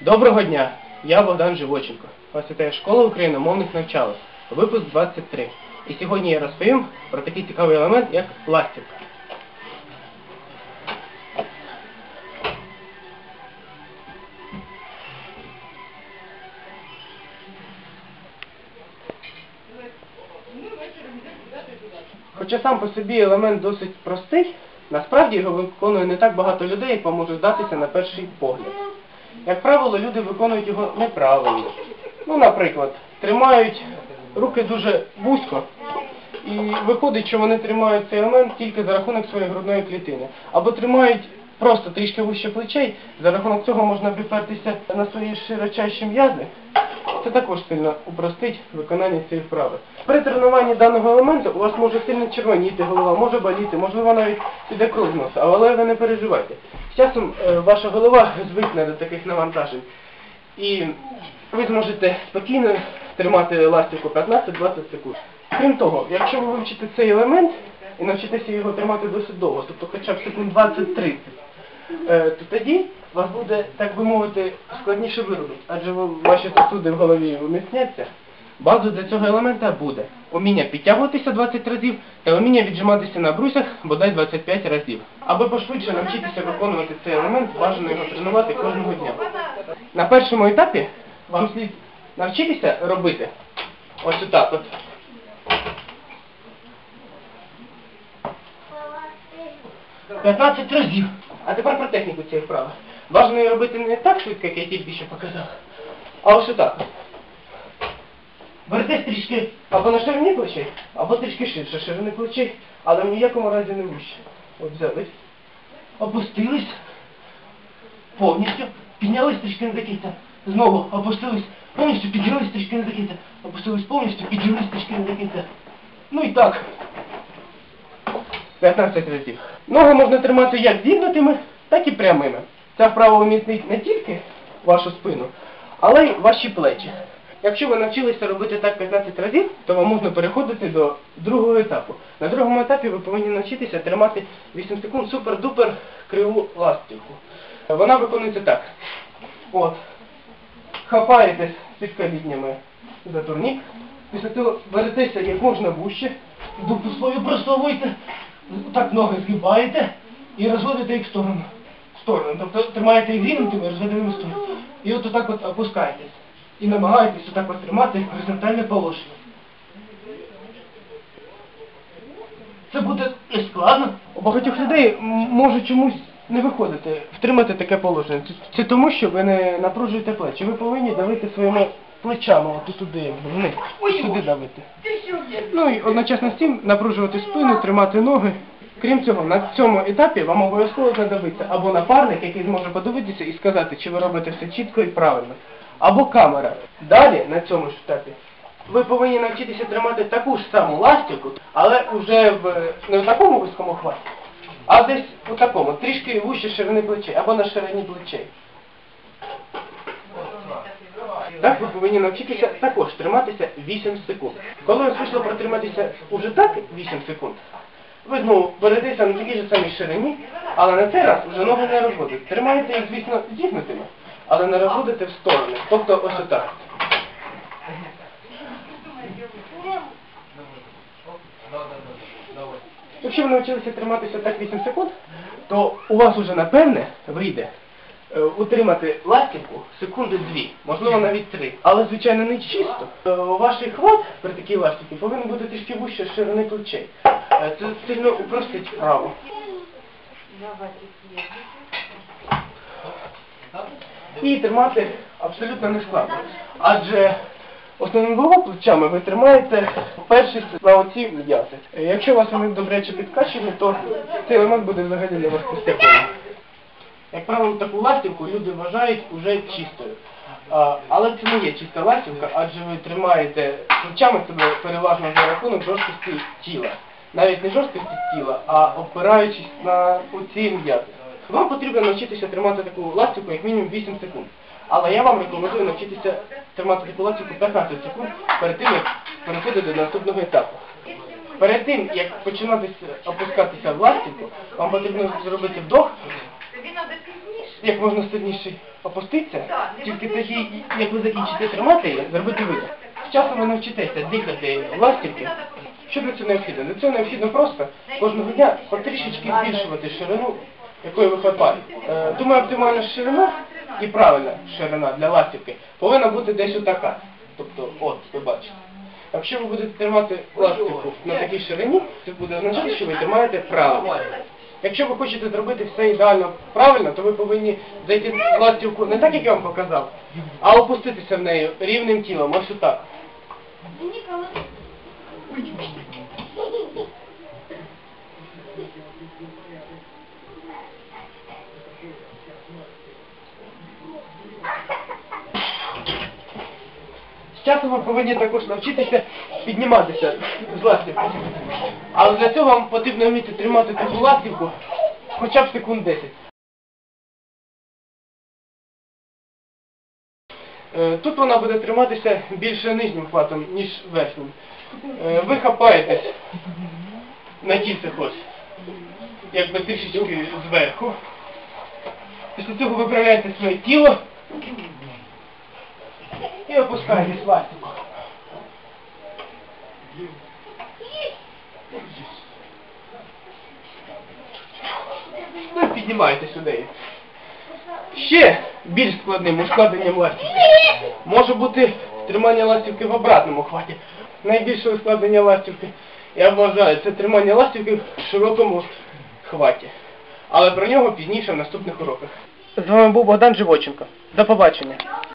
Доброго дня! Я Богдан Живоченко. Вас вітає школа україномовних навчалок, випуск 23. І сьогодні я розповім про такий цікавий елемент, як ластівка. Хоча сам по собі елемент досить простий, насправді його виконує не так багато людей, як вам може здатися на перший погляд. Як правило, люди виконують його неправильно. Ну, наприклад, тримають руки дуже вузько, і виходить, що вони тримають цей елемент тільки за рахунок своєї грудної клітини. Або тримають просто трішки вище плечей, за рахунок цього можна припертися на свої широчайші м'язи. Це також сильно упростить виконання цієї вправи. При тренуванні даного елементу у вас може сильно червоніти голова, може боліти, можливо навіть піде кров з носа, але ви не переживайте. Часом е, ваша голова звикне до таких навантажень. І ви зможете спокійно тримати ластівку 15-20 секунд. Крім того, якщо ви вивчите цей елемент і навчитеся його тримати досить довго, тобто хоча б секунд 20-30, е, то тоді вас буде, так би мовити, складніше виробити, адже ваші сосуди в голові умісняться. Базою для цього елемента буде уміння підтягуватися 20 разів та уміння віджиматися на брусях бодай 25 разів. Аби пошвидше навчитися виконувати цей елемент, бажано його тренувати кожного дня. На першому етапі вам слід навчитися робити ось отак от. П'ятнадцять разів. А тепер про техніку цієї вправи. Бажано її робити не так швидко, як я тільки що показав, а ось отак. Берете трішки або на ширині плечей, або трішки ширше ширини плечей, але в ніякому разі не вище. От взялись, опустились повністю, піднялись трішки не до. Знову опустились повністю, піднялись трішки не до. Опустились повністю, піднялись трішки не до кінця. Ну і так. 15 разів. Ноги можна тримати як зігнутими, так і прямими. Ця вправа уміцнить не тільки вашу спину, але й ваші плечі. Якщо ви навчилися робити так 15 разів, то вам можна переходити до другого етапу. На другому етапі ви повинні навчитися тримати 8 секунд супер-дупер криву ластівку. Вона виконується так. От. Хапаєтесь під коліннями за турнік. Після цього беретеся як можна вужче, дупу свою просовуєте, так ноги згибаєте і розводите їх в сторону. В сторону. Тобто тримаєте їх зігнутими, розведеними в сторону. І от отак от опускаєтесь. І намагаєтесь отак от тримати горизонтальне положення. Це буде нескладно. У багатьох людей м, може чомусь не виходити втримати таке положення. Це, це тому, що ви не напружуєте плечі. Ви повинні давити своїми плечами, от туди, якби вниз. Сюди давити. Ну і одночасно з цим напружувати спину, тримати ноги. Крім цього, на цьому етапі вам обов'язково знадобиться або напарник, який зможе подивитися і сказати, чи ви робите все чітко і правильно, або камера. Далі, на цьому ж етапі, ви повинні навчитися тримати таку ж саму ластівку, але вже в не в такому вузькому хваті, а десь у такому, трішки вище ширини плечей, або на ширині плечей. Так ви повинні навчитися також триматися 8 секунд. Коли ви вийшло протриматися уже так 8 секунд, ви знову беретеся на такій же самій ширині, але на цей раз вже ноги не розводите. Тримаєте їх, звісно, зігнутими, але не розводите в сторони. Тобто ось отак. Якщо ви навчилися триматися так 8 секунд, то у вас уже напевне вийде е, утримати ластівку секунди дві, можливо навіть три. Але звичайно не чисто. Е, хват при такій ластівці повинен бути трішки вище ширини плечей. Е, Це сильно упростить вправу. І тримати абсолютно не складно. Адже основними плечами ви тримаєте перші на оці м'язи. Якщо у вас вони добряче підкачені, то цей елемент буде взагалі для вас постійно. Як правило, таку ластівку люди вважають уже чистою. А, але це не є чиста ластівка, адже ви тримаєте плечами себе переважно за рахунок жорсткості тіла. Навіть не жорсткості тіла, а опираючись на оці м'язи. Вам потрібно навчитися тримати таку ластівку як мінімум 8 секунд. Але я вам рекомендую навчитися тримати таку ластівку 15 секунд перед тим, як переходити до наступного етапу. Перед тим, як починати опускатися в ластівку, вам потрібно зробити вдох як можна сильніше опуститися, тільки тоді, як ви закінчите тримати її, зробити видих. З часом ви навчитеся дихати ластівки. Що для цього необхідно? Для цього необхідно просто кожного дня потрішечки збільшувати ширину, якої ви хапаєте. Е, Думаю, оптимальна ширина і правильна ширина для ластівки повинна бути десь отака. Тобто, от, ви бачите. Якщо ви будете тримати ластівку на такій ширині, це буде означати, що ви тримаєте правильно. Якщо ви хочете зробити все ідеально правильно, то ви повинні зайти в ластівку не так, як я вам показав, а опуститися в неї рівним тілом, ось отак. З часом ви повинні також навчитися підніматися з ластівки. Але для цього вам потрібно вміти тримати таку ластівку хоча б секунд 10. Е, Тут вона буде триматися більше нижнім хватом, ніж верхнім. Е, Ви хапаєтесь на кільцях ось, якби трішечки зверху. Після цього виправляєте своє тіло і опускаєтесь ластівку. Ну і піднімаєте сюди. Ще більш складним ускладненням ластівки може бути тримання ластівки в обратному хваті. Найбільше ускладнення ластівки, я вважаю, це тримання ластівки в широкому хваті. Але про нього пізніше в наступних уроках. З вами був Богдан Живоченко. До побачення.